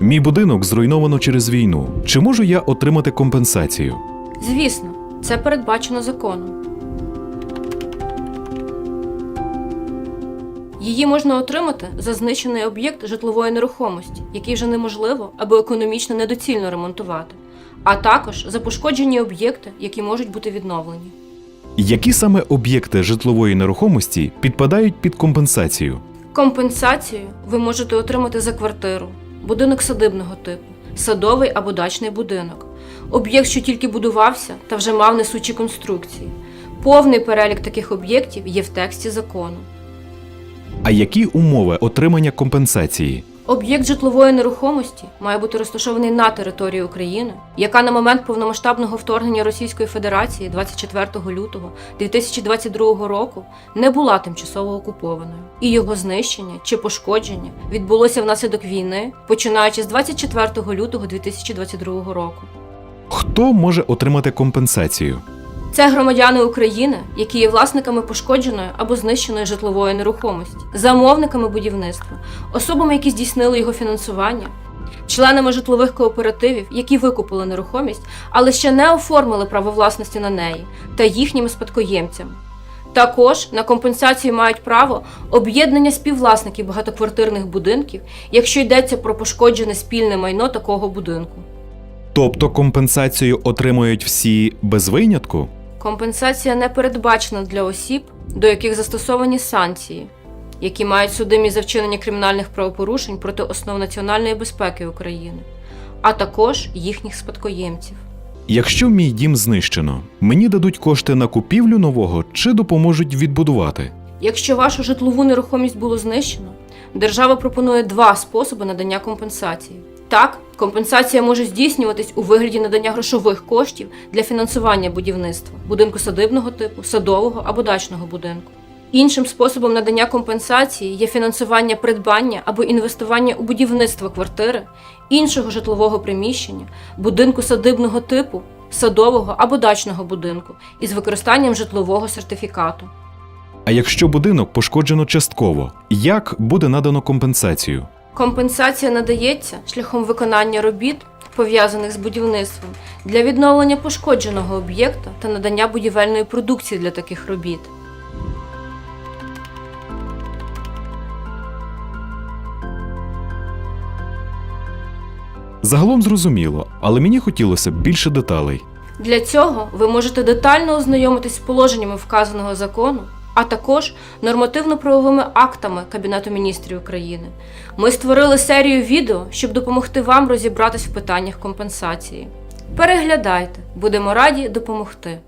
Мій будинок зруйновано через війну. Чи можу я отримати компенсацію? Звісно, це передбачено законом. Її можна отримати за знищений об'єкт житлової нерухомості, який вже неможливо або економічно недоцільно ремонтувати, а також за пошкоджені об'єкти, які можуть бути відновлені. Які саме об'єкти житлової нерухомості підпадають під компенсацію? Компенсацію ви можете отримати за квартиру, будинок садибного типу, садовий або дачний будинок, об'єкт, що тільки будувався та вже мав несучі конструкції. Повний перелік таких об'єктів є в тексті закону. А які умови отримання компенсації? Об'єкт житлової нерухомості має бути розташований на території України, яка на момент повномасштабного вторгнення Російської Федерації 24 лютого 2022 року не була тимчасово окупованою, і його знищення чи пошкодження відбулося внаслідок війни, починаючи з 24 лютого 2022 року. Хто може отримати компенсацію? Це громадяни України, які є власниками пошкодженої або знищеної житлової нерухомості, замовниками будівництва, особами, які здійснили його фінансування, членами житлових кооперативів, які викупили нерухомість, але ще не оформили право власності на неї, та їхніми спадкоємцями. Також на компенсацію мають право об'єднання співвласників багатоквартирних будинків, якщо йдеться про пошкоджене спільне майно такого будинку. Тобто компенсацію отримують всі без винятку? Компенсація не передбачена для осіб, до яких застосовані санкції, які мають судимі за вчинення кримінальних правопорушень проти основ національної безпеки України, а також їхніх спадкоємців. Якщо мій дім знищено, мені дадуть кошти на купівлю нового чи допоможуть відбудувати? Якщо вашу житлову нерухомість було знищено, держава пропонує два способи надання компенсації. Так, компенсація може здійснюватись у вигляді надання грошових коштів для фінансування будівництва будинку садибного типу, садового або дачного будинку. Іншим способом надання компенсації є фінансування придбання або інвестування у будівництво квартири, іншого житлового приміщення, будинку садибного типу, садового або дачного будинку із використанням житлового сертифікату. А якщо будинок пошкоджено частково, як буде надано компенсацію? Компенсація надається шляхом виконання робіт, пов'язаних з будівництвом, для відновлення пошкодженого об'єкта та надання будівельної продукції для таких робіт. Загалом зрозуміло, але мені хотілося б більше деталей. Для цього ви можете детально ознайомитись з положеннями вказаного закону, а також нормативно-правовими актами Кабінету міністрів України. Ми створили серію відео, щоб допомогти вам розібратись в питаннях компенсації. Переглядайте, будемо раді допомогти.